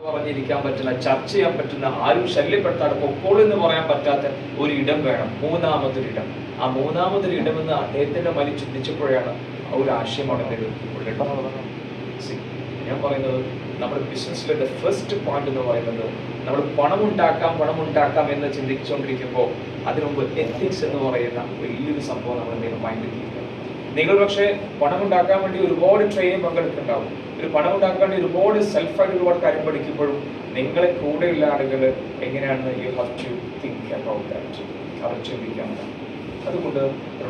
പറഞ്ഞിരിക്കാൻ പറ്റുന്ന ചർച്ച ചെയ്യാൻ പറ്റുന്ന ആരും ശല്യപ്പെടുത്താതെ പൊക്കോൾ എന്ന് പറയാൻ പറ്റാത്ത ഒരു ഇടം വേണം മൂന്നാമതൊരു ഇടം ആ മൂന്നാമതൊരു ഇടം എന്ന് അദ്ദേഹത്തിന്റെ മനസ്സിൽ ചിന്തിച്ചപ്പോഴാണ് ഒരു ആശയം അവിടെ ഞാൻ പറയുന്നത് നമ്മുടെ ബിസിനസ്സിലെ ഫസ്റ്റ് പോയിന്റ് എന്ന് പറയുന്നത് നമ്മൾ പണം ഉണ്ടാക്കാം പണം ഉണ്ടാക്കാം എന്ന് ചിന്തിച്ചുകൊണ്ടിരിക്കുമ്പോൾ അതിനു മുമ്പ് എത്തിക്സ് എന്ന് പറയുന്ന വലിയൊരു സംഭവം നമ്മൾ മൈൻഡിൽ നിങ്ങൾ പക്ഷേ പണം ഉണ്ടാക്കാൻ വേണ്ടി ഒരുപാട് ട്രെയിനിങ് പങ്കെടുക്കുന്നുണ്ടാവും. ഒരു പണം ഉണ്ടാക്കാൻ വേണ്ടി ഒരുപാട് സെൽഫായിട്ട് ഒരുപാട് കാര്യം പഠിക്കുമ്പോഴും നിങ്ങളെ കൂടെയുള്ള ആളുകൾ എങ്ങനെയാണ് you have to think about that അവർ ചിന്തിക്കാവുന്നതാണ് അതുകൊണ്ട്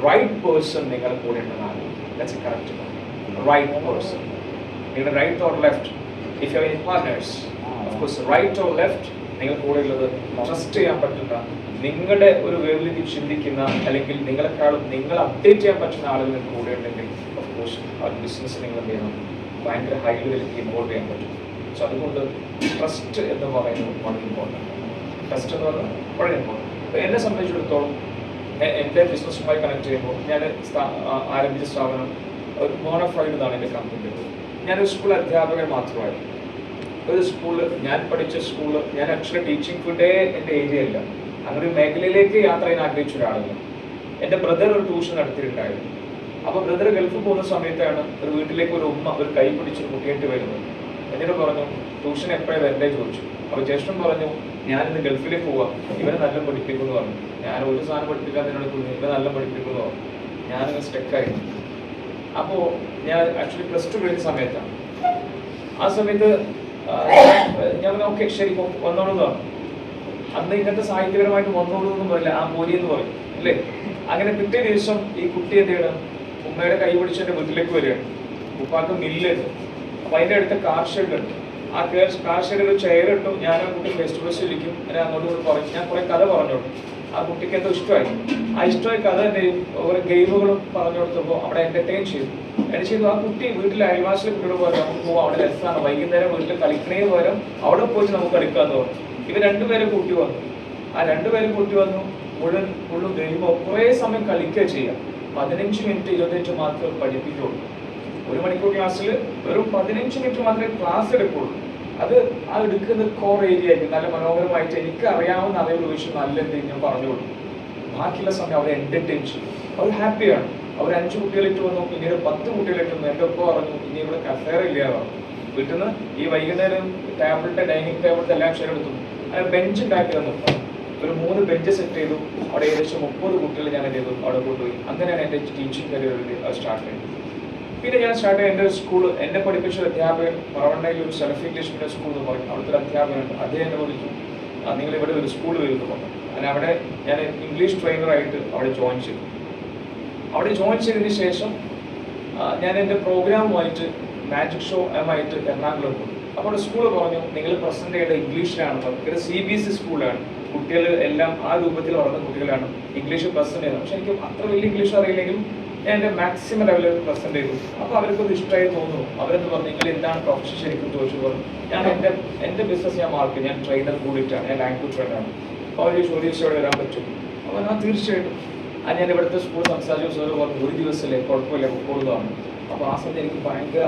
റൈറ്റ് പേഴ്സൺ നിങ്ങളെ കൂടെ ഉണ്ടെന്നാണ്. That's a correct right person നിങ്ങൾ right or left if you in partners of course right or left നിങ്ങൾ കൂടെ ഉള്ളത് ട്രസ്റ്റ് ചെയ്യാൻ പറ്റുന്ന നിങ്ങളുടെ ഒരു വേവിലേക്ക് ചിന്തിക്കുന്ന അല്ലെങ്കിൽ നിങ്ങളെക്കാളും നിങ്ങൾ അപ്ഡേറ്റ് ചെയ്യാൻ പറ്റുന്ന ആളുകൾ കൂടെ ഉണ്ടെങ്കിൽ ഓഫ് കോഴ്സ് ആ ബിസിനസ് നിങ്ങൾ എന്ത് ചെയ്യണം? ഭയങ്കര ഹൈ ലെവലിലേക്ക് ഇൻവോൾവ് ചെയ്യാൻ പറ്റും. സോ അതുകൊണ്ട് ട്രസ്റ്റ് എന്ന് പറയുന്നത് വളരെ ഇമ്പോർട്ടന്റ് ട്രസ്റ്റ് എന്ന് പറയുന്നത് വളരെ ഇമ്പോർട്ടന്റ് അപ്പോൾ എന്നെ സംബന്ധിച്ചിടത്തോളം എന്റെ ബിസിനസ്സുമായി കണക്ട് ചെയ്യുമ്പോൾ ഞാൻ ആരംഭിച്ച സ്ഥാപനം ഒരു മോണോഫൈഡ് എന്നാണ് എന്റെ കമ്പനി ഞാനൊരു സ്കൂൾ അധ്യാപകൻ മാത്രമായിരുന്നു. ഒരു സ്കൂളിൽ ഞാൻ പഠിച്ച സ്കൂൾ ഞാൻ അക്ഷര ടീച്ചിങ് ഫീൽഡേ എന്റെ ഏരിയ അല്ല അങ്ങനെ ഒരു മേഖലയിലേക്ക് യാത്ര ചെയ്യാൻ ആഗ്രഹിച്ച ഒരാളല്ല. എന്റെ ബ്രദർ ഒരു ട്യൂഷൻ നടത്തിയിട്ടുണ്ടായിരുന്നു. അപ്പോൾ ബ്രദർ ഗൾഫിൽ പോകുന്ന സമയത്താണ് ഒരു വീട്ടിലേക്ക് ഒരു ഉമ്മ ഒരു കൈ പിടിച്ചൊരു കുട്ടിയായിട്ട് വരുന്നത്. എന്നിട്ട് പറഞ്ഞു ട്യൂഷൻ എപ്പോഴേ വരണ്ടേ? ചോദിച്ചു. അപ്പൊ ജ്യേഷ്ഠൻ പറഞ്ഞു ഞാൻ ഞാനിന്ന് ഗൾഫിലേക്ക് പോവാം. ഇവനെ നല്ല പഠിപ്പിക്കുന്നു പറഞ്ഞു. ഞാൻ ഒരു സാധനം പഠിപ്പിക്കാൻ എന്നോട് തോന്നി ഇവനെ നല്ല പഠിപ്പിക്കുന്നു പറഞ്ഞു. ഞാനിങ്ങനെ സ്റ്റെക്കായി അപ്പോൾ ഞാൻ ആക്ച്വലി പ്ലസ് ടു കഴിഞ്ഞ സമയത്താണ് ആ സമയത്ത് ഞാൻ ഓക്കെ ശരി വന്നോളൂ പറഞ്ഞു. അന്ന് ഇങ്ങനത്തെ സാഹിത്യപരമായിട്ട് വന്നോളൂ എന്നും പറയില്ല. ആ പോരി എന്ന് പറയും. അല്ലേ? അങ്ങനെ പിറ്റേ ദിവസം ഈ കുട്ടി എന്ത് ചെയ്യണം? ഉമ്മയുടെ കൈ പിടിച്ച് എന്റെ വീട്ടിലേക്ക് വരികയാണ്. ഉപ്പാക്ക് മില്ലുണ്ട് അപ്പൊ അതിന്റെ അടുത്ത് കാർ ആ കാർ ഷെഡിൽ ഒരു ചെയർ ഇട്ടു. ഞാൻ ആ കുട്ടി ഫെസ്റ്റ് ബസ് ഇരിക്കും. ഞാൻ അങ്ങോട്ട് കൂടി പറയും. ഞാൻ കുറേ കഥ പറഞ്ഞോളൂ. ആ കുട്ടിക്ക് എന്തോ ഇഷ്ടമായി. ആ ഇഷ്ടമായ കഥ എന്റെ ഓരോ ഗെയിമുകളും പറഞ്ഞു കൊടുത്തപ്പോൾ അവിടെ എന്റർടൈൻ ചെയ്തു. എന്നെ ചെയ്തു? ആ കുട്ടി വീട്ടിലെ അയൽവാസിലെ കുട്ടിയോട് പറഞ്ഞു നമുക്ക് പോകാം. അവിടെ രസമാണ് വൈകുന്നേരം വീട്ടിൽ കളിക്കണേ പകരം അവിടെ പോയിട്ട് നമുക്ക് കളിക്കാന്ന് പറഞ്ഞു. ഇവർ രണ്ടുപേരെ കൂട്ടി വന്നു. ആ രണ്ടുപേരും കൂട്ടി വന്നു. മുഴുവൻ മുഴുവൻ ഗെയിമോ കുറേ സമയം കളിക്കുക ചെയ്യാം. പതിനഞ്ച് മിനിറ്റ് ഇരുപത്തഞ്ച് മാത്രമേ പഠിപ്പിക്കുള്ളൂ. ഒരു മണിക്കൂർ ക്ലാസ്സിൽ വെറും പതിനഞ്ച് മിനിറ്റ് മാത്രമേ ക്ലാസ് എടുക്കുള്ളൂ. അത് ആ എടുക്കുന്ന കോർ ഏരിയ ആയിരിക്കും. നല്ല മനോഹരമായിട്ട് എനിക്ക് അറിയാവുന്ന അറിവ് വിഷയം നല്ല എന്തെങ്കിലും ഞാൻ പറഞ്ഞു കൊടുക്കും. ബാക്കിയുള്ള സമയം അവർ എന്റർടൈൻ ചെയ്യും. അവർ ഹാപ്പിയാണ് അവർ അഞ്ച് കുട്ടികളിട്ട് വന്നു പിന്നീട് പത്ത് കുട്ടികളിട്ട് വന്നു. എന്റെ ഒപ്പം പറഞ്ഞു ഇനി ഇവിടെ കസേര ഇല്ല പറഞ്ഞു. വീട്ടിൽ നിന്ന് ഈ വൈകുന്നേരം ടേബിളിന്റെ ഡൈനിങ് ടേബിളിന്റെ എല്ലാം ഷെയർ എടുത്തു. ബെഞ്ച് ഉണ്ടാക്കി തന്നു. ഒരു മൂന്ന് ബെഞ്ച് സെറ്റ് ചെയ്തു. അവിടെ ഏകദേശം മുപ്പത് കുട്ടികൾ ഞാൻ എന്ത് അവിടെ കൊണ്ടുപോയി. അങ്ങനെയാണ് എന്റെ ടീച്ചിങ് കരിയർ സ്റ്റാർട്ട് ചെയ്തത് പിന്നെ ഞാൻ സ്റ്റാർട്ട് ചെയ്ത എന്റെ സ്കൂൾ എന്നെ പഠിപ്പിച്ച അധ്യാപകൻ പറവണ്ണയിൽ ഒരു സെൽഫ് ഇംഗ്ലീഷ് മീഡിയം സ്കൂൾ എന്ന് പറയും. അവിടുത്തെ ഒരു അധ്യാപകനുണ്ട്. അദ്ദേഹം എന്നെ വിളിച്ചു. നിങ്ങൾ ഇവിടെ ഒരു സ്കൂൾ വരുന്നു പറഞ്ഞു. അങ്ങനെ അവിടെ ഞാൻ ഇംഗ്ലീഷ് ട്രെയിനറായിട്ട് അവിടെ ജോയിൻ ചെയ്തു. അവിടെ ജോയിൻ ചെയ്തതിന് ശേഷം ഞാൻ എന്റെ പ്രോഗ്രാമുമായിട്ട് മാജിക് ഷോ ആയിട്ട് എറണാകുളം പോയി. അപ്പോൾ സ്കൂൾ പറഞ്ഞു നിങ്ങൾ പ്രസന്റ് ചെയ്യേണ്ട ഇംഗ്ലീഷിലാണ് ഇത് സി ബി എസ് ഇ സ്കൂളാണ് കുട്ടികൾ എല്ലാം ആ രൂപത്തിൽ വളർന്ന കുട്ടികളാണ് ഇംഗ്ലീഷ് പ്രസന്റ് ചെയ്യുന്നത്. പക്ഷെ എനിക്ക് അത്ര വലിയ ഇംഗ്ലീഷ് അറിയില്ലെങ്കിലും ഞാൻ എന്റെ മാക്സിമം ലെവലിൽ പ്രസന്റ് ചെയ്തു. അപ്പോൾ ഒരു ഇഷ്ടമായി തോന്നുന്നു. അവരെന്ന് പറഞ്ഞു? നിങ്ങൾ എന്താണ് പ്രൊഫഷൻ ശരിക്കും ചോദിച്ചു? പറഞ്ഞു. ഞാൻ എന്റെ എന്റെ ബിസിനസ് ഞാൻ മാർക്ക് ഞാൻ ട്രെയിനർ കൂടിയിട്ടാണ്. ഞാൻ ലാംഗ്വേജ് ട്രെയിനറാണ് അപ്പോൾ അവർ ചോദിച്ചോടെ വരാൻ പറ്റും. അപ്പോൾ ഞാൻ തീർച്ചയായിട്ടും ഞാൻ ഇവിടുത്തെ സ്കൂൾ സംസാരിച്ച. പറഞ്ഞു ഒരു ദിവസമല്ലേ കുഴപ്പമില്ല. പൊക്കോളുന്നതാണ് അപ്പോൾ ആ സമയത്ത് എനിക്ക് ഭയങ്കര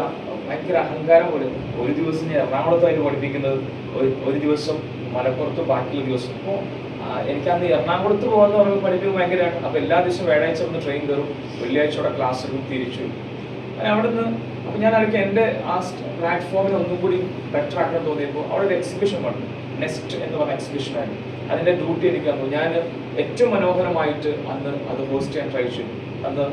ഭയങ്കര അഹങ്കാരം പോലെ ഒരു ദിവസം ഞാൻ എറണാകുളത്തായിട്ട് പഠിപ്പിക്കുന്നത് ഒരു ദിവസം മലപ്പുറത്ത് ബാക്കിയുള്ള ദിവസം. അപ്പോൾ എനിക്ക് അന്ന് എറണാകുളത്ത് പോകുന്ന പറയുമ്പോൾ പഠിപ്പിക്കും ഭയങ്കരമാണ് അപ്പോൾ എല്ലാ ദിവസവും വ്യാഴാഴ്ച ഒന്ന് ട്രെയിൻ കയറും വെള്ളിയാഴ്ച അവിടെ ക്ലാസ് എടുക്കും തിരിച്ചു അവിടെ നിന്ന് ഞാൻ അവർക്ക് എന്റെ ആ പ്ലാറ്റ്ഫോമിൽ ഒന്നും കൂടി ബെറ്റർ ആക്കാൻ തോന്നിയപ്പോൾ അവിടെ ഒരു എക്സിബിഷൻ വന്നു. നെക്സ്റ്റ് എന്ന് പറഞ്ഞ എക്സിബിഷൻ ആയിരുന്നു. അതിന്റെ ഡ്യൂട്ടി എനിക്ക് തന്നു. ഞാൻ ഏറ്റവും മനോഹരമായിട്ട് അന്ന് അത് ഹോസ്റ്റ് ചെയ്യാൻ ട്രൈ ചെയ്തു. അന്ന്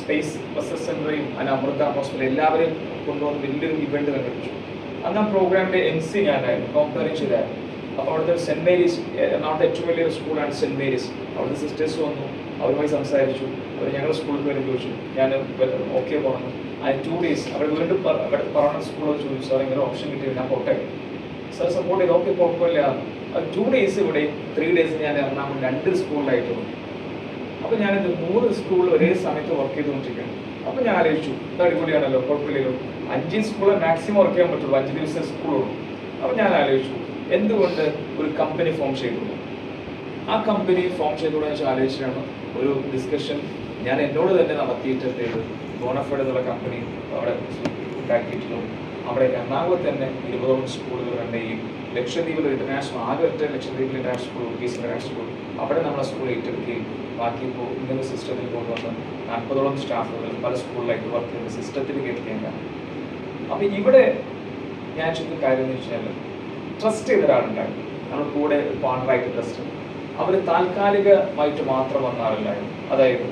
സ്പേസ് റിസർച്ച് സെന്ററേയും അതിന് അമൃത ഹോസ്പിറ്റൽ എല്ലാവരെയും കൊണ്ടുവന്ന് വലിയൊരു ഇവന്റ് സംഘടിപ്പിച്ചു അന്ന് ആ പ്രോഗ്രാമിന്റെ എം സി ഞാനായിരുന്നു കോമ്പയറിംഗ് ചെയ്തായിരുന്നു അപ്പോൾ അവിടുത്തെ സെന്റ് മേരീസ് എറണാകുളത്തെ ഏറ്റവും വലിയൊരു സ്കൂളാണ് സെന്റ് മേരീസ്. അവിടുത്തെ സിസ്റ്റേഴ്സ് വന്നു അവരുമായി സംസാരിച്ചു അവർ ഞങ്ങളുടെ സ്കൂളിൽ വരും ചോദിച്ചു ഞാൻ ഓക്കെ പറഞ്ഞു ആ ടു ഡേയ്സ് അവർ വീണ്ടും അവിടുത്തെ അവിടെ പറഞ്ഞ സ്കൂളിൽ ചോദിച്ചു സാർ ഇങ്ങനെ ഓപ്ഷൻ കിട്ടിയില്ല ഞാൻ പോട്ടെ. സാർ സപ്പോർട്ട് ചെയ്ത്? ഓക്കെ കുഴപ്പമില്ല. ടു ഡേയ്സ് ഇവിടെ ത്രീ ഡേയ്സ് ഞാൻ എറണാകുളം രണ്ട് സ്കൂളിലായിട്ട് വന്നു അപ്പോൾ ഞാനിത് മൂന്ന് സ്കൂളിൽ ഒരേ സമയത്ത് വർക്ക് ചെയ്തുകൊണ്ടിരിക്കുകയാണ്. അപ്പോൾ ഞാൻ ആലോചിച്ചു ഇത് അടിപൊളിയാണല്ലോ കുഴപ്പമില്ലല്ലോ. അഞ്ച് സ്കൂളിൽ മാക്സിമം വർക്ക് ചെയ്യാൻ പറ്റുള്ളൂ അഞ്ച് ദിവസം സ്കൂളുള്ളൂ അപ്പോൾ ഞാൻ ആലോചിച്ചു എന്തുകൊണ്ട് ഒരു കമ്പനി ഫോം ചെയ്തു ആ കമ്പനി ഫോം ചെയ്തുകൂടെ വെച്ചാൽ ആലോചിച്ചാണ് ഒരു ഡിസ്കഷൻ ഞാൻ എന്നോട് തന്നെ നടത്തിയിട്ട് എന്ത് എന്നുള്ള കമ്പനി അവിടെ ഉണ്ടാക്കിയിട്ടുള്ളൂ. അവിടെ എറണാകുളത്ത് തന്നെ ഇരുപതോളം സ്കൂളുകൾ ഈ ലക്ഷദ്വീപിൽ ഇന്റർനാഷണൽ ആകെ ഒറ്റ ലക്ഷദ്വീപിൽ ഇന്റർനാഷണൽ സ്കൂൾ ഉർഗീസ് ഇന്റർനാഷണൽ സ്കൂൾ അവിടെ നമ്മളെ സ്കൂൾ ഏറ്റെടുക്കുകയും ബാക്കി ഇപ്പോൾ ഇങ്ങനെ സിസ്റ്റത്തിൽ കൊണ്ടുവന്ന് നാൽപ്പതോളം സ്റ്റാഫുകൾ പല സ്കൂളിലായിട്ട് വർക്ക് ചെയ്യുന്ന സിസ്റ്റത്തിൽ കയറ്റിയേക്കാം അപ്പൊ ഇവിടെ ഞാൻ ചെയ്ത കാര്യം എന്ന് വെച്ചാൽ ട്രസ്റ്റ് ചെയ്ത ഒരാളുണ്ടായിരുന്നു നമ്മൾ കൂടെ പാർട്ണറായിട്ട് ട്രസ്റ്റ് അവർ താൽക്കാലികമായിട്ട് മാത്രം വന്ന ആളുണ്ടായിരുന്നു അതായത്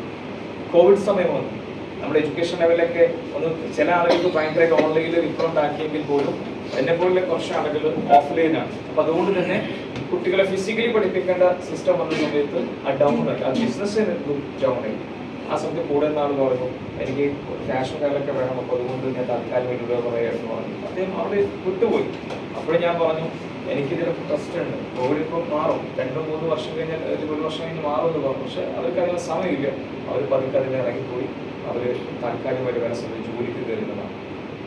കോവിഡ് സമയം വന്നു. നമ്മുടെ എഡ്യൂക്കേഷൻ ലെവലൊക്കെ ഒന്ന് ചില ആളുകൾക്ക് ഭയങ്കരമായിട്ട് ഓൺലൈനിൽ ഇമ്പ്രൂവ് ആക്കിയെങ്കിൽ പോലും എന്നെ പോലുള്ള കുറച്ച് ആളുകൾ ഓഫ്ലൈനാണ് അപ്പൊ അതുകൊണ്ട് തന്നെ കുട്ടികളെ ഫിസിക്കലി പഠിപ്പിക്കേണ്ട സിസ്റ്റം വന്ന സമയത്ത് ആ ഡൗൺ ആയി. ആ ബിസിനസ് ഡൗൺ ആയി. ആ സമയത്ത് കൂടെ നാൾ പറയുമ്പോൾ എനിക്ക് ഫാഷൻ കാലൊക്കെ വേണം. അപ്പോൾ അതുകൊണ്ട് ഞാൻ ഒരു രൂപ പറയായിരുന്നു പറഞ്ഞു അദ്ദേഹം അവിടെ വിട്ടുപോയി. അപ്പോഴും ഞാൻ പറഞ്ഞു എനിക്കിതിൽ ട്രസ്റ്റ് ഉണ്ട്. കോവിഡ് ഇപ്പം മാറും. രണ്ടോ മൂന്ന് വർഷം കഴിഞ്ഞാൽ ഒരു വർഷം കഴിഞ്ഞ് മാറും എന്ന് പറഞ്ഞു. പക്ഷെ അവർക്ക് അതിനുള്ള സമയമില്ല. അവർ പതുക്കെ അതിനെ ഇറങ്ങിപ്പോയി അവർ താൽക്കാലികമായിട്ട് വേറെ ജോലിക്ക് കയറുന്നതാണ്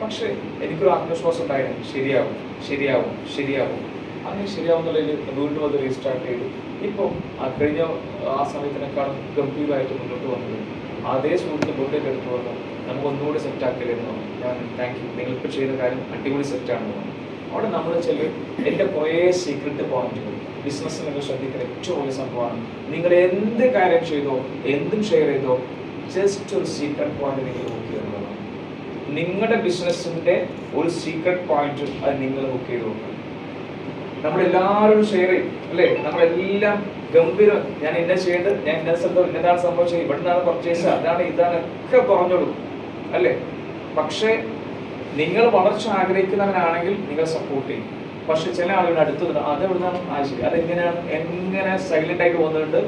പക്ഷേ എനിക്കൊരു ആത്മവിശ്വാസം ഉണ്ടായിരുന്നു ശരിയാവും ശരിയാവും. ശരിയാവും അങ്ങനെ ശരിയാവുന്നുള്ളതിൽ വീണ്ടും അത് റീസ്റ്റാർട്ട് ചെയ്തു. ഇപ്പോൾ ആ കഴിഞ്ഞ ആ സമയത്തിനേക്കാളും ഗംഭീരമായിട്ട് മുന്നോട്ട് വന്നത് അതേ സുഹൃത്ത് വീട്ടിലേക്ക് എടുത്തു വന്നു നമുക്ക് ഒന്നുകൂടി സെറ്റ് ആക്കില്ലെന്ന് ഞാൻ താങ്ക് യു നിങ്ങളിപ്പോൾ ചെയ്ത കാര്യം അടിപൊളി പറഞ്ഞു. അവിടെ നമ്മൾ ചില എന്റെ കുറേ സീക്രട്ട് പോയിന്റുകൾ ബിസിനസ് നിങ്ങൾ ശ്രദ്ധിക്കുന്ന ഏറ്റവും വലിയ സംഭവമാണ്. നിങ്ങൾ എന്ത് കാര്യം ചെയ്തോ എന്തും ഷെയർ ചെയ്തോ ജസ്റ്റ് ഒരു സീക്രട്ട് പോയിന്റ് നിങ്ങൾ നിങ്ങളുടെ ബിസിനസ്സിന്റെ ഒരു സീക്രട്ട് പോയിന്റ് അത് നിങ്ങൾ ബുക്ക് ചെയ്ത് നോക്കണം നമ്മളെല്ലാവരും ഷെയർ ചെയ്യും അല്ലേ? നമ്മളെല്ലാം ഗംഭീരം ഞാൻ ഇന്ന ചെയ്യേണ്ടത് ഞാൻ ഇന്ന സ്ഥലത്ത് ഇന്നതാണ് സംഭവിച്ചത് ഇവിടുന്നാണ് പർച്ചേസ് അതാണ് ഇതാണ് ഒക്കെ പറഞ്ഞോളൂ അല്ലേ? പക്ഷേ നിങ്ങൾ വളർച്ച ആഗ്രഹിക്കുന്നവനാണെങ്കിൽ നിങ്ങൾ സപ്പോർട്ട് ചെയ്യും. പക്ഷെ ചില ആളുകൾ അടുത്ത് അത് എവിടുന്നാണ്? ആ ശരി അതെങ്ങനെയാണ്? എങ്ങനെ സൈലന്റ് ആയിട്ട് പോകുന്നുണ്ട്?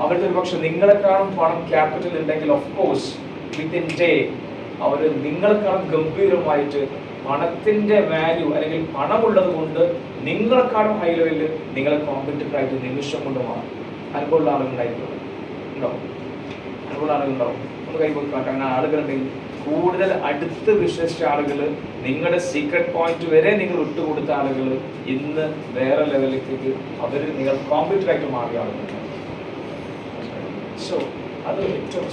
അവരുടെ ഒരു പക്ഷെ നിങ്ങളെക്കാളും പണം ക്യാപിറ്റൽ ഉണ്ടെങ്കിൽ ഓഫ് കോഴ്സ് വിത്തിൻ ഡേ അവർ നിങ്ങളെക്കാളും ഗംഭീരമായിട്ട് പണത്തിന്റെ വാല്യൂ അല്ലെങ്കിൽ പണമുള്ളത് കൊണ്ട് നിങ്ങളെക്കാളും ഹൈ ലെവലിൽ നിങ്ങളെ കോമ്പറ്റീവ് ആയിട്ട് നിമിഷം കൊണ്ട് മാറും. അനുഭവമുള്ള ആളുകളുണ്ടായിട്ടുള്ളത് ഉണ്ടോ അനുഭവമുള്ള ആളുകളുണ്ടാവും ഒന്ന് കൈപോക്കി കാട്ടാൻ അങ്ങനെ ആളുകളുണ്ടെങ്കിൽ കൂടുതൽ അടുത്ത് വിശ്വസിച്ച ആളുകൾ നിങ്ങളുടെ സീക്രട്ട് പോയിന്റ് വരെ നിങ്ങൾ വിട്ടുകൊടുത്ത ആളുകൾ ഇന്ന് വേറെ ലെവലിലേക്ക് അവർ നിങ്ങൾ കോമ്പറ്റീവ് ആയിട്ട് മാറിയ ആളുകളുണ്ട് സോ അത് ഏറ്റവും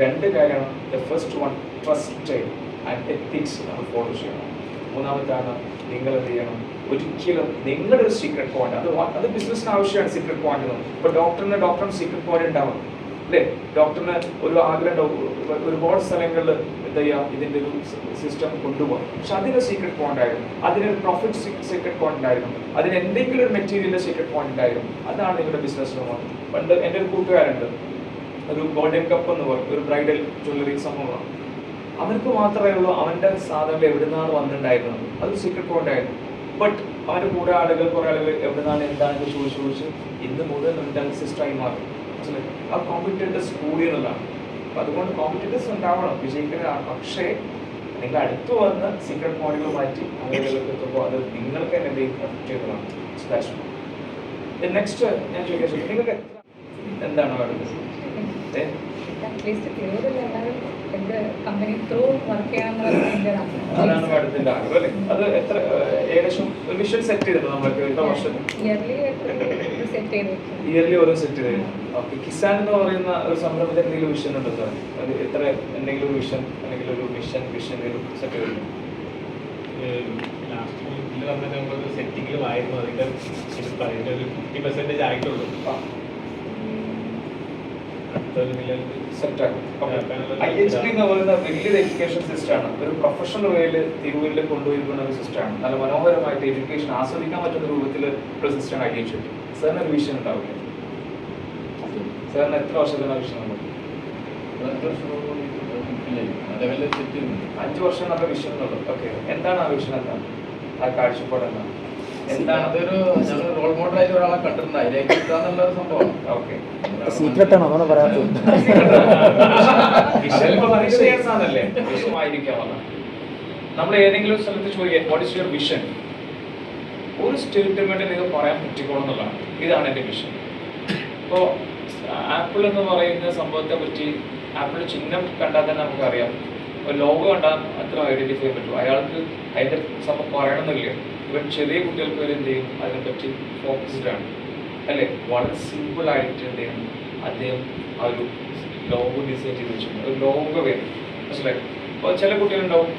രണ്ട് കാര്യമാണ് the first one trust and ethics നമ്മൾ ഫോളോ ചെയ്യണം. മൂന്നാമത്താണ് നിങ്ങൾ എന്ത് ചെയ്യണം? ഒരിക്കലും നിങ്ങളുടെ ഒരു സീക്രട്ട് പോയിന്റ് അത് അത് ബിസിനസ്സിന് ആവശ്യമാണ് സീക്രട്ട് പോയിന്റ് ഇപ്പൊ ഡോക്ടറിന് ഡോക്ടറിന് സീക്രട്ട് പോയിന്റ് ഉണ്ടാവും അല്ലേ? ഡോക്ടറിന് ഒരു ആഗ്രഹം ഒരുപാട് സ്ഥലങ്ങളിൽ എന്താ ചെയ്യാ? ഇതിന്റെ ഒരു സിസ്റ്റം കൊണ്ടുപോകാം. പക്ഷെ അതിന് സീക്രട്ട് പോയിന്റ് ആയിരുന്നു. അതിനൊരു പ്രോഫിറ്റ് സീക്രട്ട് പോയിന്റ് ഉണ്ടായിരുന്നു. അതിന് എന്തെങ്കിലും ഒരു മെറ്റീരിയലിന്റെ സീക്രട്ട് പോയിന്റ് ഉണ്ടായിരുന്നു. അതാണ് നിങ്ങളുടെ ബിസിനസ് പണ്ട് എന്റെ ഒരു കൂട്ടുകാരുണ്ട് ഒരു ഗോൾഡൻ കപ്പ് എന്ന് പറയും. ഒരു ബ്രൈഡൽ ജ്വല്ലറി സംഭവമാണ്. അവർക്ക് മാത്രമേ ഉള്ളൂ അവന്റെ സാധനങ്ങൾ എവിടുന്നാണ് വന്നിട്ടുണ്ടായിരുന്നത്. അത് സീക്രട്ട് ആയിരുന്നു. ബട്ട് അവന്റെ കൂടെ ആളുകൾ കുറേ ആളുകൾ എവിടുന്നാണ് എന്താണെന്ന് ചോദിച്ചു ചോദിച്ച് ഇന്ന് മുതൽ നമ്മുടെ സിസ്റ്റമായി മാറി. മനസ്സിലായി? ആ കോമ്പറ്റേറ്റേഴ്സ് കൂടി എന്നുള്ളതാണ്. അപ്പൊ അതുകൊണ്ട് കോമ്പറ്റേറ്റേഴ്സ് ഉണ്ടാവണം. വിജയിക്കുന്നതാണ് പക്ഷേ നിങ്ങൾ അടുത്ത് വന്ന് സീക്രട്ട് പോയിന്റുകൾ മാറ്റി അങ്ങനെയൊക്കെ എത്തുമ്പോൾ അത് നിങ്ങൾക്ക് തന്നെ എന്തെങ്കിലും ചെയ്തതാണ് നെക്സ്റ്റ് ഞാൻ ചോദിക്കാൻ നിങ്ങൾക്ക് എന്താണ് വേണ്ടത് അതാണ് മാഡത്തിന്റെ ആഗ്രഹം അല്ലേ? അത് എത്ര ഏകദേശം ഒരു വിഷൻ സെറ്റ് ചെയ്തത് നമ്മൾക്ക് എത്ര വർഷം ഇയർലി സെറ്റ് ചെയ്ത്. ഇയർലി ഓരോ സെറ്റ് ചെയ്തു. ഓക്കെ കിസാൻ എന്ന് പറയുന്ന ഒരു സംരംഭത്തിന് എന്തെങ്കിലും വിഷൻ ഉണ്ടോ സാർ? അത് എത്ര എന്തെങ്കിലും വിഷൻ അല്ലെങ്കിൽ ഒരു മിഷൻ വിഷൻ എന്തെങ്കിലും സെറ്റ് ചെയ്തിട്ടുണ്ട് ലാസ്റ്റ് വന്നിട്ട് നമ്മളൊരു സെറ്റിങ്ങിലുമായിരുന്നു അതിന്റെ ഇത് അതിന്റെ ഒരു ഫിഫ്റ്റി പെർസെന്റേജ് ആയിട്ടുള്ളൂ അടുത്തൊരു നിലയിൽ സെറ്റ് ആക്കും ഐ എച്ച് ഡി എന്ന് പറയുന്ന വലിയൊരു എഡ്യൂക്കേഷൻ സിസ്റ്റമാണ് ഒരു പ്രൊഫഷണൽ വേയിൽ തിരുവൂരിൽ കൊണ്ടുപോയിരിക്കുന്ന ഒരു സിസ്റ്റമാണ് നല്ല മനോഹരമായിട്ട് എഡ്യൂക്കേഷൻ ആസ്വദിക്കാൻ പറ്റുന്ന രൂപത്തിൽ ഒരു സിസ്റ്റമാണ് ഐ എച്ച് ഡി സാറിന് ഒരു വിഷൻ ഉണ്ടാവില്ല സാറിന് എത്ര വർഷത്തിന് വിഷൻ ഉണ്ട് അഞ്ച് വർഷം നല്ല വിഷൻ എന്നുള്ളത് ഓക്കെ എന്താണ് ആ വിഷൻ എന്താണ് ആ കാഴ്ചപ്പാട് എന്താണ് എന്താണ്? അതൊരു ഞങ്ങൾ റോൾ മോഡലായിട്ട് ഒരാളെ കണ്ടിട്ടുണ്ട്. അതിലേക്ക് എത്താന്നുള്ള ഒരു സംഭവം ഓക്കെ. സീക്രട്ട് ആണോ? പറയാത്തത് നമ്മൾ ഏതെങ്കിലും സ്ഥലത്ത് ചോദിക്കുക വാട്ട് ഇസ് യുവർ വിഷൻ ഒരു സ്റ്റേറ്റ്മെന്റിൽ ഇത് പറയാൻ പറ്റിക്കോളും എന്നുള്ളതാണ്. ഇതാണ് എന്റെ വിഷൻ ഇപ്പോൾ ആപ്പിൾ എന്ന് പറയുന്ന സംഭവത്തെ പറ്റി ആപ്പിൾ ചിഹ്നം കണ്ടാൽ തന്നെ നമുക്കറിയാം. ഒരു ലോഗോ കണ്ടാൽ അത്ര ഐഡന്റിഫൈ ചെയ്യാൻ പറ്റും. അയാൾക്ക് അതിന്റെ സംഭവം പറയണമെന്നില്ല. ഇവൻ ചെറിയ കുട്ടികൾക്ക് വരെ എന്ത് ചെയ്യും? അതിനെപ്പറ്റി ഫോക്കസ്ഡ് ആണ് അല്ലെ? വളരെ സിമ്പിൾ ആയിട്ട് എന്ത് ചെയ്യും അദ്ദേഹം ആ ഒരു ലോഗോ ഡിസൈൻ ചെയ്ത് വെച്ചിട്ടുണ്ട്. ഒരു ലോഗോ വരും മനസ്സിലായി? അപ്പോൾ ചില കുട്ടികളുണ്ടാവും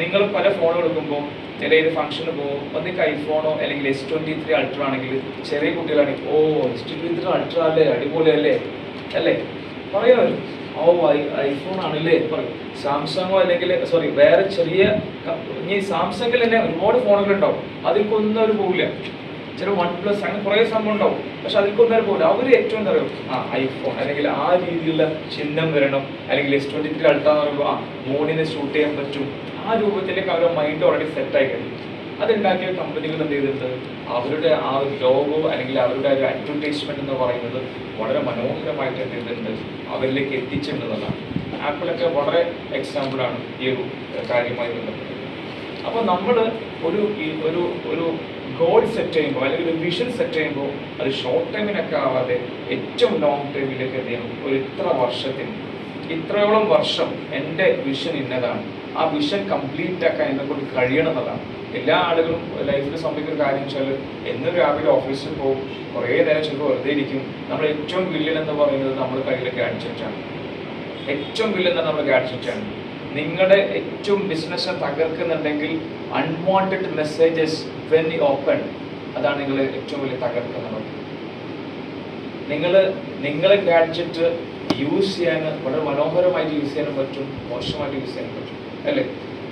നിങ്ങൾ പല ഫോൺ എടുക്കുമ്പോൾ ചില ഏത് ഫംഗ്ഷന് പോകും നിങ്ങൾക്ക് ഐഫോണോ അല്ലെങ്കിൽ എസ് ട്വന്റി ത്രീ അൾട്ര ആണെങ്കിൽ ചെറിയ കുട്ടികളാണെങ്കിൽ ഓ എസ് ട്വന്റി ത്രീ അൾട്ര അല്ലേ? അടിപൊളിയല്ലേ? അല്ലേ? പറയുമല്ലോ ഓ ഐ ഐഫോൺ ആണല്ലേ സാംസങ്ങോ അല്ലെങ്കിൽ സോറി വേറെ ചെറിയ ഇനി സാംസങ്ങിൽ തന്നെ ഒരുപാട് ഫോണുകൾ ഉണ്ടാവും. അതിൽക്കൊന്നും അവർ പോകില്ല ചില വൺ പ്ലസ് അങ്ങനെ കുറേ സംഭവം ഉണ്ടാവും. പക്ഷെ അതിൽക്കൊന്നും അവർ പോകില്ല അവർ ഏറ്റവും എന്താ പറയുക ആ ഐഫോൺ അല്ലെങ്കിൽ ആ രീതിയിലുള്ള ചിഹ്നം വരണം. അല്ലെങ്കിൽ എസ് ട്വന്റി ത്രീ അടുത്താന്ന് പറയുമ്പോൾ ആ മോണിനെ ഷൂട്ട് ചെയ്യാൻ പറ്റും. ആ രൂപത്തിലേക്ക് അവരുടെ മൈൻഡ് ഓൾറെഡി സെറ്റ് ആയി കഴിഞ്ഞു. അതുണ്ടാക്കിയ കമ്പനികൾ എന്ത് ചെയ്തിട്ടുണ്ട് അവരുടെ ആ ഒരു ലോഗോ അല്ലെങ്കിൽ അവരുടെ ഒരു അഡ്വർടൈസ്മെന്റ് എന്ന് പറയുന്നത് വളരെ മനോഹരമായിട്ട് എന്ത് ചെയ്തിട്ടുണ്ട് അവരിലേക്ക് എത്തിച്ചിട്ടുണ്ടെന്നതാണ് ആപ്പിളൊക്കെ വളരെ എക്സാമ്പിളാണ് ഈ ഒരു കാര്യമായി ബന്ധപ്പെട്ടത്. അപ്പോൾ നമ്മൾ ഒരു ഒരു ഒരു ഗോൾ സെറ്റ് ചെയ്യുമ്പോൾ അല്ലെങ്കിൽ ഒരു വിഷൻ സെറ്റ് ചെയ്യുമ്പോൾ അത് ഷോർട്ട് ടൈമിനൊക്കെ ആവാതെ ഏറ്റവും ലോങ് ടൈമിലേക്ക് എന്ത് ചെയ്യണം? ഒരു ഇത്ര വർഷത്തിന് ഇത്രയോളം വർഷം എന്റെ വിഷൻ ഇന്നതാണ്. ആ വിഷൻ കംപ്ലീറ്റ് ആക്കാൻ എന്നെ കൊണ്ട് കഴിയണം എന്നതാണ്. എല്ലാ ആളുകളും ലൈഫിൽ സംഭവിക്കുന്ന ഒരു കാര്യം വെച്ചാൽ എന്നും രാവിലെ ഓഫീസിൽ പോകും. കുറേ നേരം ചിലപ്പോൾ വെറുതെ ഇരിക്കും. നമ്മൾ ഏറ്റവും വില്ലൻ എന്ന് പറയുന്നത് നമ്മൾ കയ്യിലെ ഗാഡ്ജറ്റാണ് ഏറ്റവും വില്ലൻ എന്ന് നമ്മൾ ഗാഡ്ജറ്റാണ് നിങ്ങളുടെ ഏറ്റവും ബിസിനസ്സിനെ തകർക്കുന്നുണ്ടെങ്കിൽ അൺവാണ്ടഡ് മെസ്സേജസ് വെൻ ഓപ്പൺ അതാണ് നിങ്ങൾ ഏറ്റവും വലിയ തകർക്കുന്നത്. നിങ്ങൾ നിങ്ങളെ ഗാഡ്ജറ്റ് യൂസ് ചെയ്യാൻ വളരെ മനോഹരമായിട്ട് യൂസ് ചെയ്യാനും പറ്റും മോശമായിട്ട് യൂസ് ചെയ്യാനും പറ്റും. അല്ലേ?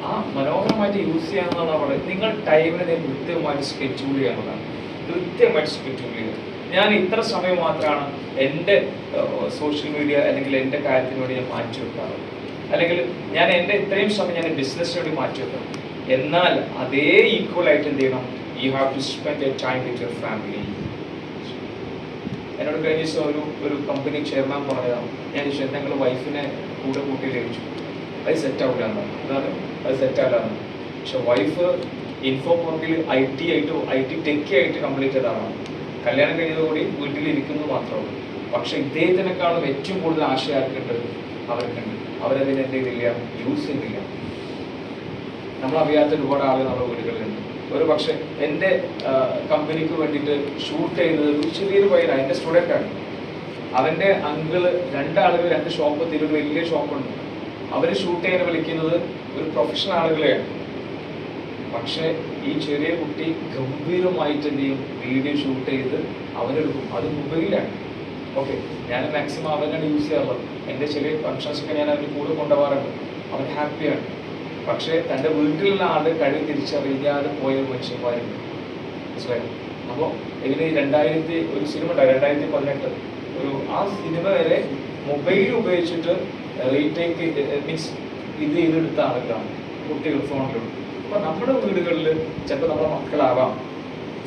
ആ മനോഹരമായിട്ട് യൂസ് ചെയ്യാന്നുള്ള പറയുന്നത് നിങ്ങൾ ടൈമിനെ കൃത്യമായിട്ട് സ്കെഡ്യൂൾ ചെയ്യാനുള്ളതാണ് കൃത്യമായിട്ട് സ്കെഡ്യൂൾ ചെയ്യുക. ഞാൻ ഇത്ര സമയം മാത്രമാണ് എന്റെ സോഷ്യൽ മീഡിയ അല്ലെങ്കിൽ എന്റെ കാര്യത്തിനോട് ഞാൻ മാറ്റി വെക്കാറ്. അല്ലെങ്കിൽ ഞാൻ എന്റെ ഇത്രയും സമയം ഞാൻ ബിസിനസ്സിന് വേണ്ടി മാറ്റി വെക്കണം എന്നാൽ അതേ ഈക്വൽ ആയിട്ട് എന്ത് ചെയ്യണം? You have to spend a time with your family എന്നോട് കഴിഞ്ഞ ദിവസം ഒരു ഒരു കമ്പനി ചെയർമാൻ പറഞ്ഞതാണ് ഞാൻ ചോദിച്ചു ഞങ്ങൾ വൈഫിനെ കൂടെ കൂട്ടി ലഭിച്ചു അത് സെറ്റ് അതാണ്. അത് സെറ്റ് പക്ഷെ വൈഫ് ഇൻഫോ പാർക്കിൽ ഐ ടി ആയിട്ട് ഐ ടി ടെക്കി ആയിട്ട് കംപ്ലീറ്റ് ചെയ്തതാണ്. കല്യാണം കഴിഞ്ഞതോടുകൂടി വീട്ടിലിരിക്കുന്നു മാത്രമേ പക്ഷെ ഇദ്ദേഹത്തിനേക്കാളും ഏറ്റവും കൂടുതൽ ആശയം ആർക്കുണ്ട്? അവർക്കുണ്ട്. അവരതിനെ എന്ത് ചെയ്തില്ല? യൂസ് ചെയ്യുന്നില്ല. നമ്മൾ അറിയാത്ത ഒരുപാട് ആളുകൾ നമ്മുടെ വീടുകളിലുണ്ട്. ഒരു പക്ഷെ എന്റെ കമ്പനിക്ക് വേണ്ടിയിട്ട് ഷൂട്ട് ചെയ്യുന്നത് ഒരു ചെറിയൊരു പയ്യനാണ് എന്റെ സ്റ്റുഡന്റാണ് അവന്റെ അങ്കിൾ രണ്ടാളുകൾ രണ്ട് ഷോപ്പ് തിരു ഒരു വലിയ ഷോപ്പുണ്ട് അവർ ഷൂട്ട് ചെയ്യാൻ വിളിക്കുന്നത് ഒരു പ്രൊഫഷണൽ ആളുകളെയാണ് പക്ഷേ ഈ ചെറിയ കുട്ടി ഗംഭീരമായിട്ട് എന്ത് ചെയ്യും? വീഡിയോ ഷൂട്ട് ചെയ്ത് അവനെടുക്കും അത് മൊബൈലാണ് ഓക്കെ ഞാൻ മാക്സിമം അവനാണ് യൂസ് ചെയ്യാറുള്ളത്. എന്റെ ചെറിയ ഫങ്ഷൻസൊക്കെ ഞാൻ അവന് കൂടെ കൊണ്ടുപോകാറുണ്ട്. അവൻ ഹാപ്പിയാണ് പക്ഷേ തന്റെ വീട്ടിലുള്ള ആളുടെ കഴിവ് തിരിച്ചറിയാതെ പോയ മനുഷ്യന്മാരുണ്ട്. മനസ്സിലായി? അപ്പോൾ ഇതിന് രണ്ടായിരത്തി ഒരു സിനിമ ഉണ്ടായി. രണ്ടായിരത്തി പതിനെട്ട്. ഒരു ആ സിനിമ വരെ മൊബൈൽ ഉപയോഗിച്ചിട്ട് റീടേക്ക് മീൻസ് ഇത് ചെയ്തെടുത്ത ആളുകളാണ് കുട്ടികൾ ഫോണിലും അപ്പോൾ നമ്മുടെ വീടുകളിൽ ചിലപ്പോൾ നമ്മുടെ മക്കളാവാം.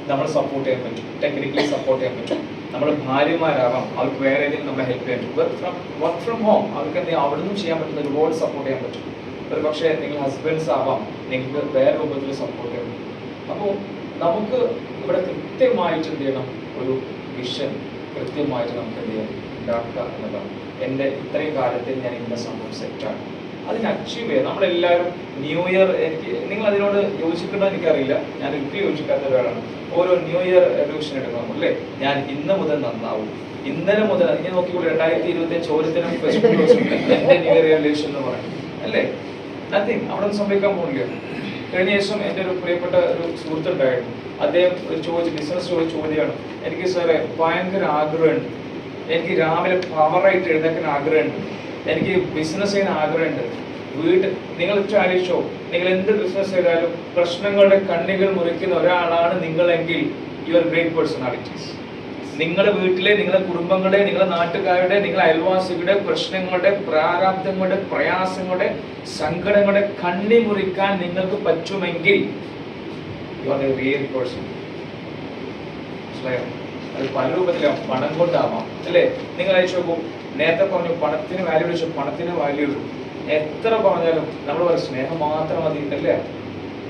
നമ്മളെ സപ്പോർട്ട് ചെയ്യാൻ പറ്റും. ടെക്നിക്കലി സപ്പോർട്ട് ചെയ്യാൻ പറ്റും. നമ്മുടെ ഭാര്യമാരാവാം. അവർക്ക് വേറെ ഏതെങ്കിലും നമ്മളെ ഹെൽപ്പ് ചെയ്യാൻ പറ്റും. Work from work from home അവർക്ക് എന്തെങ്കിലും അവിടെ നിന്നും ചെയ്യാൻ പറ്റുന്ന ഒരുപാട് സപ്പോർട്ട് ചെയ്യാൻ പറ്റും. ഒരു പക്ഷേ നിങ്ങൾ ഹസ്ബൻഡ്സ് ആവാം. നിങ്ങൾക്ക് വേറെ രൂപത്തിൽ സപ്പോർട്ട് ചെയ്യാൻ പറ്റും. അപ്പോൾ നമുക്ക് ഇവിടെ കൃത്യമായിട്ട് എന്ത് ചെയ്യണം? ഒരു വിഷൻ കൃത്യമായിട്ട് നമുക്ക് എന്ത് ചെയ്യാം? ഉണ്ടാക്കുക എന്നതാണ് എന്റെ ഇത്രയും കാലത്തിൽ ഞാൻ ഇന്ന സംഭവം സെറ്റാണ് അതിന് അച്ചീവ് ചെയ്യാം. നമ്മളെല്ലാവരും ന്യൂ ഇയർ എനിക്ക് നിങ്ങൾ അതിനോട് യോജിക്കണോ എനിക്കറിയില്ല. ഞാൻ ഒരിക്കലും യോജിക്കാത്ത ഒരാളാണ്. ഓരോ ന്യൂ ഇയർ റെവല്യൂഷൻ എടുക്കണം അല്ലേ? ഞാൻ ഇന്ന് മുതൽ നന്നാവും. ഇന്നലെ മുതൽ ഇങ്ങനെ നോക്കിക്കൂടെ രണ്ടായിരത്തി ഇരുപത്തി അഞ്ച് ഓരോരുത്തരും ഫെസ്റ്റിവൽ എന്റെ ന്യൂ ഇയർ റെവല്യൂഷൻ എന്ന് പറയും. അല്ലേ? നത്തിങ് അവിടെ ഒന്നും സംഭവിക്കാൻ പോകുന്നില്ല കഴിഞ്ഞ ദിവസം എന്റെ ഒരു പ്രിയപ്പെട്ട ഒരു സുഹൃത്തുണ്ടായിരുന്നു. അദ്ദേഹം ഒരു ചോദിച്ചു ബിസിനസ് ചോദിച്ച ചോദ്യമാണ്. എനിക്ക് സാറേ ഭയങ്കര ആഗ്രഹമുണ്ട്. എനിക്ക് രാവിലെ പവറായിട്ട് എഴുന്നേക്കാൻ ആഗ്രഹമുണ്ട്. എനിക്ക് ബിസിനസ് ചെയ്യാൻ ആഗ്രഹമുണ്ട്. വീട് നിങ്ങൾ ആലോചിച്ചോ. നിങ്ങൾ എന്ത് ബിസിനസ് ചെയ്താലും പ്രശ്നങ്ങളുടെ കണ്ണികൾ മുറിക്കുന്ന ഒരാളാണ് നിങ്ങളെങ്കിൽ യുവർ ഗ്രേറ്റ് പേഴ്സണാലിറ്റീസ് നിങ്ങളുടെ വീട്ടിലെ നിങ്ങളുടെ കുടുംബങ്ങളുടെ നിങ്ങളുടെ നാട്ടുകാരുടെ നിങ്ങളുടെ അയൽവാസികളുടെ പ്രശ്നങ്ങളുടെ പ്രാരാബ്ദങ്ങളുടെ പ്രയാസങ്ങളുടെ സങ്കടങ്ങളുടെ കണ്ണി മുറിക്കാൻ നിങ്ങൾക്ക് പറ്റുമെങ്കിൽ you are a real person മനസ്സിലായോ? അത് പല രൂപത്തിലാവും പണം കൊണ്ടാവാം അല്ലേ? നിങ്ങൾ അയച്ചു നോക്കൂ നേരത്തെ പറഞ്ഞു പണത്തിന് വാല്യൂ വെച്ചു പണത്തിന് വാല്യൂ എത്ര പറഞ്ഞാലും നമ്മൾ പറയും സ്നേഹം മാത്രം മതി അല്ലേ?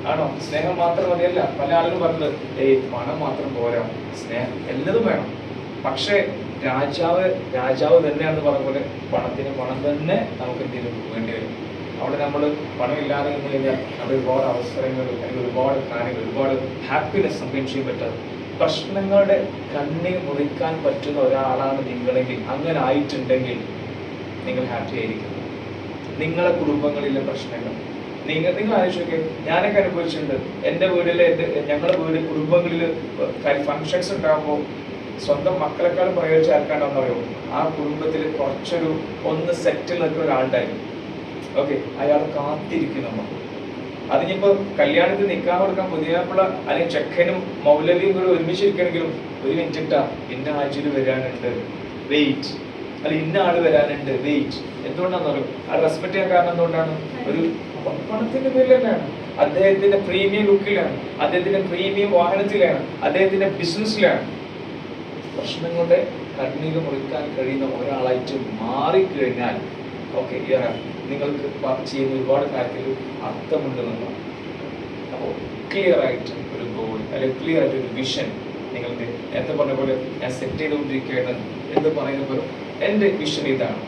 ആണോ? സ്നേഹം മാത്രം മതിയല്ല. പല ആളുകളും പറഞ്ഞത് ഏയ് പണം മാത്രം പോരാ. സ്നേഹം എല്ലതും വേണം. പക്ഷേ രാജാവ് രാജാവ് തന്നെയാണെന്ന് പറഞ്ഞ പോലെ പണത്തിന് പണം തന്നെ നമുക്ക് എന്തെങ്കിലും വേണ്ടി വരും. അവിടെ നമ്മൾ പണമില്ലാതെ നിന്ന് കഴിഞ്ഞാൽ നമ്മൾ ഒരുപാട് അവസരങ്ങൾ അല്ലെങ്കിൽ ഒരുപാട് കാര്യങ്ങൾ ഒരുപാട് ഹാപ്പിനെസ് നമുക്ക് ചെയ്യാൻ പറ്റാതെ പ്രശ്നങ്ങളുടെ കണ്ണി മുറിക്കാൻ പറ്റുന്ന ഒരാളാണ് നിങ്ങളെങ്കിൽ അങ്ങനെ ആയിട്ടുണ്ടെങ്കിൽ നിങ്ങൾ ഹാപ്പി ആയിരിക്കും. നിങ്ങളെ കുടുംബങ്ങളിലെ പ്രശ്നങ്ങൾ. നിങ്ങൾ നിങ്ങൾ ആലോചിച്ചൊക്കെ ഞാനൊക്കെ അനുഭവിച്ചിട്ടുണ്ട്. എന്റെ വീട്ടിലെ എന്റെ ഞങ്ങളുടെ വീട് കുടുംബങ്ങളിൽ ഫങ്ഷൻസ് ഉണ്ടാകുമ്പോൾ സ്വന്തം മക്കളെക്കാളും പ്രയോഗിച്ച് ആർക്കാണ്ടെന്ന് പറയുമോ ആ കുടുംബത്തിൽ കുറച്ചൊരു ഒന്ന് സെറ്റിൽ നിൽക്കുന്ന ഒരാളുണ്ടായിരുന്നു. ഓക്കെ അയാൾ കാത്തിരിക്കുന്നു അതിനിപ്പോ കല്യാണത്തിൽ നിൽക്കാൻ കൊടുക്കാൻ പുതിയപ്പുള്ള അല്ലെങ്കിൽ ചെക്കനും മൗലവിയും കൂടി ഒരുമിച്ചിരിക്കണമെങ്കിലും ഒരു മിനിറ്റ് ഇന്ന ആഴ്ചയിൽ വരാനുണ്ട് വെയിറ്റ് അല്ല ഇന്ന ആൾ വരാനുണ്ട് വെയിറ്റ് എന്തുകൊണ്ടാന്ന് പറയും ആ റെസ്പെക്ട് ചെയ്യാൻ കാരണം എന്തുകൊണ്ടാണ്? ഒരു പണത്തിന്റെ പേരിൽ തന്നെയാണ് അദ്ദേഹത്തിന്റെ പ്രീമിയം ലുക്കിലാണ് അദ്ദേഹത്തിന്റെ പ്രീമിയം വാഹനത്തിലാണ്. അദ്ദേഹത്തിന്റെ ബിസിനസ്സിലാണ് പ്രശ്നങ്ങളുടെ കണ്ണീര് മുറിക്കാൻ കഴിയുന്ന ഒരാളായിട്ട് മാറിക്കഴിഞ്ഞാൽ ഓക്കെ നിങ്ങൾക്ക് പ- ചെയ്യുന്ന ഒരുപാട് കാര്യത്തിൽ അർത്ഥമുണ്ടെന്നുള്ളതാണ് അപ്പോൾ ക്ലിയർ ആയിട്ട് ഒരു ഗോൾ അല്ലെങ്കിൽ ക്ലിയർ ആയിട്ട് ഒരു വിഷൻ നിങ്ങൾക്ക് നേരത്തെ പറഞ്ഞ പോലെ ഞാൻ സെറ്റ് ചെയ്തുകൊണ്ടിരിക്കുകയാണ് എന്ന് പറയുന്ന പോലെ എന്റെ വിഷൻ ഇതാണ്.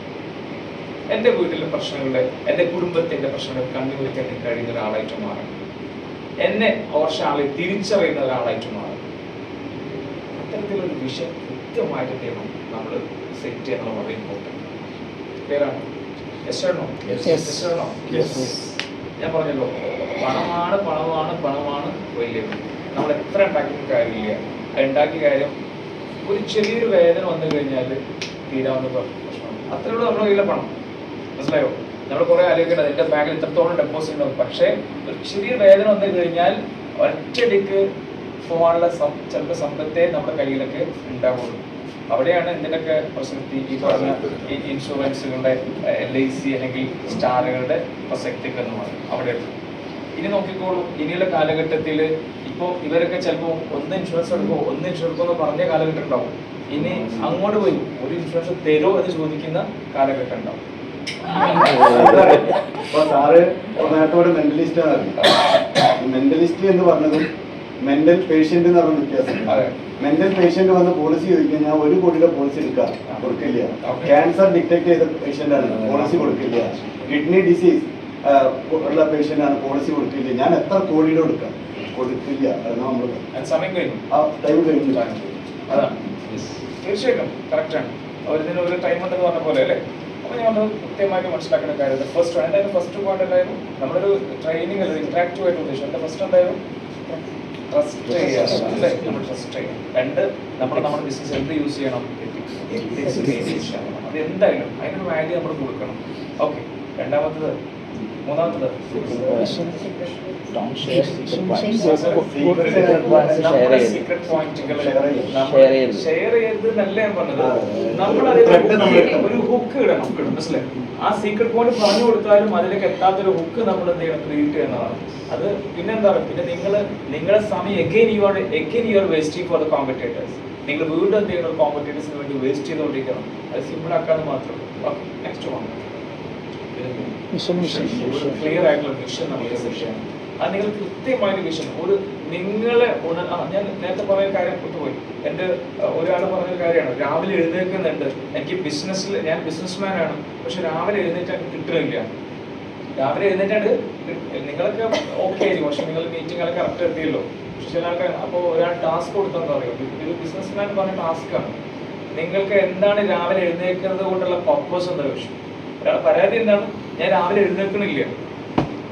എന്റെ വീട്ടിലെ പ്രശ്നങ്ങളുടെ എന്റെ കുടുംബത്തിന്റെ പ്രശ്നങ്ങൾ കണ്ടുപിടിക്കാൻ കഴിയുന്ന ഒരാളായിട്ട് മാറണം എന്നെ ഓർഷാളെ തിരിച്ചറിയുന്ന ഒരാളായിട്ട് മാറും. അത്തരത്തിലൊരു വിഷൻ കൃത്യമായിട്ട് നമ്മൾ സെറ്റ് ചെയ്യണം വളരെ ഇമ്പോർട്ടന്റ് ഞാൻ പറഞ്ഞല്ലോ. പണമാണ് പണമാണ് പണമാണ് വലിയ നമ്മൾ എത്ര ഉണ്ടാക്കിയിട്ട് കാര്യമില്ല. ഉണ്ടാക്കിയ കാര്യം ഒരു ചെറിയൊരു വേദന വന്നു കഴിഞ്ഞാൽ തീരാവുന്ന പ്രശ്നം അത്രേ ഉള്ളൂ നമ്മുടെ കയ്യിലെ പണം. മനസ്സിലായോ? നമ്മൾ കുറെ ആലോചിക്കേണ്ടത് എന്റെ ബാങ്കിൽ ഇത്രത്തോളം ഡെപ്പോസിറ്റ് ഉണ്ടാവും പക്ഷേ ഒരു ചെറിയ വേദന വന്നു കഴിഞ്ഞാൽ ഒറ്റടിക്ക് പോകാനുള്ള സം ചിലപ്പോൾ സമ്പത്തേ നമ്മുടെ കയ്യിലൊക്കെ ഉണ്ടാവുള്ളൂ. അവിടെയാണ് എന്തിനൊക്കെ പ്രസക്തി? ഈ പറഞ്ഞ ഈ ഇൻഷുറൻസുകളുടെ എൽ ഐ സി അല്ലെങ്കിൽ സ്റ്റാറുകളുടെ പ്രസക്തി എന്ന് പറയും അവിടെ ഇനി നോക്കിക്കോളൂ. ഇനിയുള്ള കാലഘട്ടത്തിൽ ഇപ്പോൾ ഇവരൊക്കെ ചിലപ്പോൾ ഒന്ന് ഇൻഷുറൻസ് എടുക്കുമോ ഒന്ന് ഇൻഷുറൻസ് എന്ന് പറഞ്ഞ കാലഘട്ടം ഉണ്ടാവും. ഇനി അങ്ങോട്ട് പോയി ഒരു ഇൻഷുറൻസ് തരുമോ എന്ന് ചോദിക്കുന്ന കാലഘട്ടം ഉണ്ടാവും. അപ്പൊ സാറ് നേരത്തോടെ മെന്റലിസ്റ്റ് ആണ് മെന്റലിസ്റ്റ് എന്ന് പറഞ്ഞതും മെന്റൽ പേഷ്യന്റ് എന്ന് പറഞ്ഞ വ്യത്യാസം. മെന്റൽ പേഷ്യന്റ് വന്ന് പോളിസി ചോദിക്കാൻ ഞാൻ ഒരു കോടിയുടെ പോളിസി എടുക്കാം. കൊടുക്കില്ല. ക്യാൻസർ ഡിറ്റക്ട് ചെയ്ത പേഷ്യന്റ് ആണ്. പോളിസി കൊടുക്കില്ല. കിഡ്നി ഡിസീസ് ഉള്ള പേഷ്യന്റ് ആണ്. പോളിസി കൊടുക്കില്ല. ഞാൻ എത്ര കോടിയുടെ കൊടുക്കാം? കൊടുക്കില്ല. അതാണ് നമ്മൾ ടൈം കഴിഞ്ഞു. തീർച്ചയായിട്ടും. കറക്റ്റാണ് അവരിതിന് ഒരു ടൈം ഉണ്ടെന്ന് പറഞ്ഞ പോലെ അല്ലേ? അപ്പോൾ ഞാൻ ഒന്ന് കൃത്യമായിട്ട് മനസ്സിലാക്കേണ്ട കാര്യം. ഫസ്റ്റ് എന്തായാലും ഫസ്റ്റ് പോയിന്റ് എന്തായാലും നമ്മളൊരു ട്രെയിനിങ് അല്ല ഇന്ററാക്റ്റീവ് ആയിട്ട് ഉദ്ദേശിച്ചു എന്റെ ഫസ്റ്റ് എന്തായാലും ട്രസ്റ്റ് അല്ലേ നമ്മൾ ട്രസ്റ്റ് ചെയ്യണം രണ്ട് നമ്മൾ നമ്മുടെ ബിസിനസ് എന്ത് യൂസ് ചെയ്യണം? ചെയ്യണം. അത് എന്തായാലും അതിനൊരു വാല്യൂ നമ്മൾ കൊടുക്കണം. ഓക്കെ രണ്ടാമത്തത് ഷെയർ ചെയ്ത് നല്ല ഞാൻ പറഞ്ഞത് അതിൽ ഒരു ഹുക്ക് ഇടണം മനസ്സിലായി ആ സീക്രട്ട് പോയിന്റ് പറഞ്ഞു കൊടുത്താലും അതിലേക്ക് എത്താത്തൊരു ഹുക്ക് നമ്മൾ എന്ത് ചെയ്യണം ക്രിയേറ്റ് ചെയ്യുന്നതാണ് അത് പിന്നെന്താ പിന്നെ നിങ്ങൾ നിങ്ങളുടെ സമയം again you are again you are wasting for the competitors നിങ്ങൾ വീണ്ടും എന്ത് ചെയ്യണം കോമ്പറ്റേറ്റേഴ്സിന് വേണ്ടി വേസ്റ്റ് ചെയ്തുകൊണ്ടിരിക്കണം അത് സിമ്പിൾ ആക്കാതെ മാത്രമേ okay next one Mission. Clear ആയിട്ടുള്ള വിഷൻ നമ്മൾ സെറ്റ് ചെയ്യണം അത് നിങ്ങൾ കൃത്യമായൊരു വിഷൻ ഒരു നിങ്ങളെ ഉണ ഞാൻ നേരത്തെ പറഞ്ഞ കാര്യം വിട്ടുപോയി എന്റെ ഒരാൾ പറഞ്ഞ കാര്യമാണ് രാവിലെ എഴുന്നേൽക്കുന്നുണ്ട് എനിക്ക് ബിസിനസ്സിൽ ഞാൻ ബിസിനസ്മാൻ ആണ് പക്ഷെ രാവിലെ എഴുന്നേറ്റ് എനിക്ക് കിട്ടുന്നില്ല രാവിലെ എഴുന്നേറ്റാണ്ട് നിങ്ങളൊക്കെ ഓക്കെ ആയിരിക്കും പക്ഷെ നിങ്ങൾ മീറ്റിംഗ് കറക്റ്റ് എത്തിയല്ലോ പക്ഷെ ചില ആൾക്കാർ അപ്പോൾ ഒരാൾ ടാസ്ക് കൊടുത്തെന്ന് പറയും. ഒരു ബിസിനസ്മാൻ പറഞ്ഞ ടാസ്ക്കാണ് നിങ്ങൾക്ക് എന്താണ് രാവിലെ എഴുന്നേൽക്കുന്നത് കൊണ്ടുള്ള പർപ്പസ് എന്താ ചോദിച്ചു. ഒരാളെ പരാതി എന്താണ്? ഞാൻ രാവിലെ എഴുന്നേൽക്കണില്ല.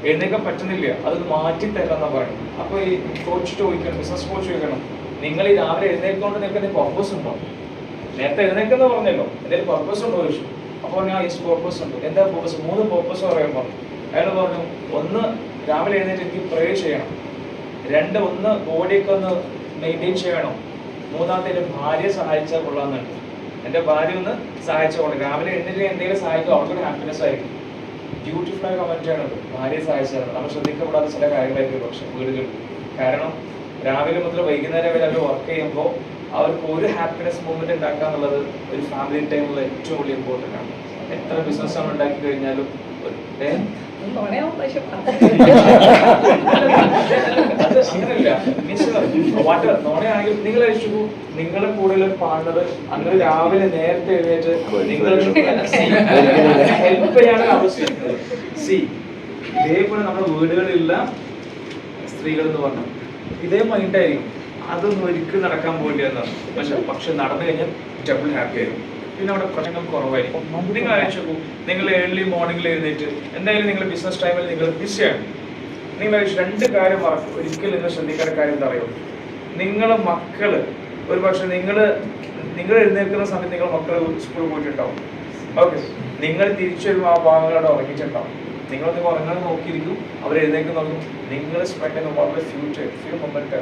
എഴുന്നേക്കാൻ പറ്റുന്നില്ല. അത് മാറ്റി തരണം പറയും അപ്പൊ ഈ കോച്ച് ചോദിക്കണം ബിസിനസ് കോച്ച് ചോദിക്കണം നിങ്ങൾ ഈ രാവിലെ എഴുന്നേൽക്കൊണ്ട് നിങ്ങൾക്ക് എന്തെങ്കിലും പർപ്പസ് ഉണ്ടോ? നേരത്തെ എഴുന്നേക്കെന്ന് പറഞ്ഞല്ലോ. എന്തെങ്കിലും പർപ്പസ് ഉണ്ടോ ചോദിച്ചു. അപ്പോൾ ഞാൻ ഈ പർപ്പസ് ഉണ്ട്. എന്താ പർപ്പസ് മൂന്ന് പർപ്പസ് പറയാൻ പറഞ്ഞു. അയാൾ പറഞ്ഞു ഒന്ന് രാവിലെ എഴുന്നേറ്റ് എനിക്ക് പ്രേ ചെയ്യണം. രണ്ട് ഒന്ന് ബോഡിയൊക്കെ ഒന്ന് മെയിന്റെയിൻ ചെയ്യണം. മൂന്നാമത്തെ ഭാര്യയെ സഹായിച്ചാൽ കൊള്ളാമെന്നുണ്ട് എന്റെ ഭാര്യ ഒന്ന് സഹായിച്ചോളൂ രാവിലെ എണ്ണിൽ എന്തെങ്കിലും സഹായിക്കും അവർക്കൊരു ഹാപ്പിനെസ് ആയിരിക്കും. ബ്യൂട്ടിഫുൾ ആയ കമന്റ് ആണ് ഭാര്യയെ സഹായിച്ചാണ് നമ്മൾ ശ്രദ്ധിക്കപ്പെടാത്ത ചില കാര്യങ്ങളായിരിക്കും പക്ഷെ വീടുകളിൽ. കാരണം രാവിലെ മുതൽ വൈകുന്നേരം വരെ അവർ വർക്ക് ചെയ്യുമ്പോൾ അവർക്ക് ഒരു ഹാപ്പിനെസ് മൂവ്മെന്റ് ഉണ്ടാക്കുക എന്നുള്ളത് ഒരു ഫാമിലി ടൈമിൽ ഏറ്റവും വലിയ ഇമ്പോർട്ടന്റ് ആണ്. എത്ര ബിസിനസ് ആണ് ഉണ്ടാക്കി കഴിഞ്ഞാലും ഒരു- ഏ? നുണയാവും പക്ഷെ അത് അങ്ങനെയല്ല മീൻസ് വാട്ട് നോണയാണെങ്കിൽ നിങ്ങൾ അയച്ചു നിങ്ങളെ കൂടുതൽ പാടുന്നത് അന്ന് രാവിലെ നേരത്തെ എഴുന്നേറ്റ് നിങ്ങൾ ഹെൽപ്പ് ചെയ്യാനാണ് ആവശ്യമിക്കുന്നത് സി ഇതേപോലെ നമ്മുടെ വീടുകളിലുള്ള സ്ത്രീകൾ എന്ന് പറഞ്ഞു. ഇതേ മൈൻഡായിരിക്കും അതൊന്നും ഒരിക്കലും നടക്കാൻ പോകേണ്ടി എന്നാണ്. പക്ഷെ പക്ഷെ നടന്നു കഴിഞ്ഞാൽ ഡബിൾ ഹാപ്പി ആയിരിക്കും. പിന്നെ അവിടെ പ്രശ്നങ്ങൾ കുറവായിരിക്കും നിങ്ങൾ അയച്ചു നിങ്ങൾ ഏർലി മോർണിംഗിൽ എഴുന്നേറ്റ് എന്തായാലും നിങ്ങൾ ബിസിനസ് ടൈമിൽ നിങ്ങൾ ബിസിയാണ് നിങ്ങൾ രണ്ട് കാര്യം മറക്കും. ഒരിക്കലും നിങ്ങൾ ശ്രദ്ധിക്കേണ്ട കാര്യം എന്താ അറിയോ? നിങ്ങൾ മക്കൾ ഒരു പക്ഷെ നിങ്ങൾ നിങ്ങൾ എഴുന്നേൽക്കുന്ന സമയത്ത് നിങ്ങൾ മക്കൾ സ്കൂളിൽ പോയിട്ടുണ്ടാവും. ഓക്കെ നിങ്ങൾ തിരിച്ചു വരുമ്പോൾ ആ ഭാഗങ്ങളോട് ഉറങ്ങിച്ചിട്ടുണ്ടാവും നിങ്ങൾ നിങ്ങൾ ഉറങ്ങാൻ നോക്കിയിരിക്കും. അവർ എഴുന്നേക്കുന്ന നിങ്ങൾ സ്പെൻഡ് ചെയ്യുന്ന വളരെ ഫ്യൂച്ചർ ഫ്യൂ മൊമെന്റ്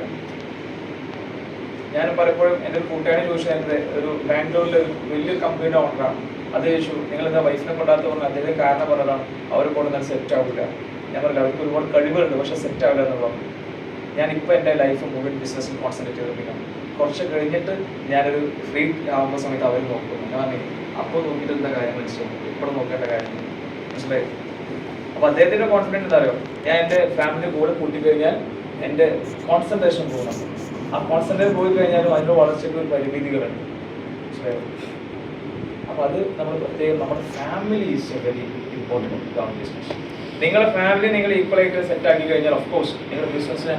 ഞാൻ പലപ്പോഴും എന്റെ ഒരു കൂട്ടുകാരനെ ചോദിച്ചത് ഒരു ബാംഗ്ലൂരിലെ ഒരു വലിയ കമ്പനിയുടെ ഓണറാണ് അത് ചോദിച്ചു നിങ്ങൾ എന്താ വൈഫിനെ കൊണ്ടാത്ത പറഞ്ഞാൽ അദ്ദേഹം കാരണം പറഞ്ഞതാണ് അവരെ കൊണ്ടുവന്നാൽ സെറ്റ് ആവില്ല ഞാൻ പറഞ്ഞില്ല അവർക്ക് ഒരുപാട് കഴിവുകളുണ്ട് പക്ഷെ സെറ്റ് ആവില്ല എന്ന് പറഞ്ഞു. ഞാൻ ഇപ്പോൾ എന്റെ ലൈഫ് മുഴുവൻ ബിസിനസ്സിൽ കോൺസെൻട്രേറ്റ് ചെയ്തിരിക്കണം കുറച്ച് കഴിഞ്ഞിട്ട് ഞാനൊരു ഫ്രീ ആവുന്ന സമയത്ത് അവർ നോക്കും ഞാൻ പറഞ്ഞു അപ്പോൾ നോക്കിയിട്ട് എന്താ കാര്യം മനസ്സിലാവും ഇപ്പോൾ നോക്കേണ്ട കാര്യം മനസ്സിലായി? അപ്പോൾ അദ്ദേഹത്തിന്റെ കോൺഫിഡൻസ് എന്താ അറിയോ? ഞാൻ എന്റെ ഫാമിലി കൂടെ കൂട്ടിക്കഴിഞ്ഞാൽ എന്റെ കോൺസെൻട്രേഷൻ പോകണം ആ കോൺസെൻട്രേഷൻ പോയി കഴിഞ്ഞാലും അതിന്റെ വളർച്ചയ്ക്ക് ഒരു പരിമിതികളുണ്ട്. അപ്പോൾ അത് നമ്മൾ പ്രത്യേകം നമ്മുടെ family is a very important നിങ്ങളുടെ ഫാമിലി നിങ്ങൾ ഈക്വലായിട്ട് സെറ്റ് ആക്കി കഴിഞ്ഞാൽ ഓഫ് കോഴ്സ് നിങ്ങളുടെ ബിസിനസ്സിനെ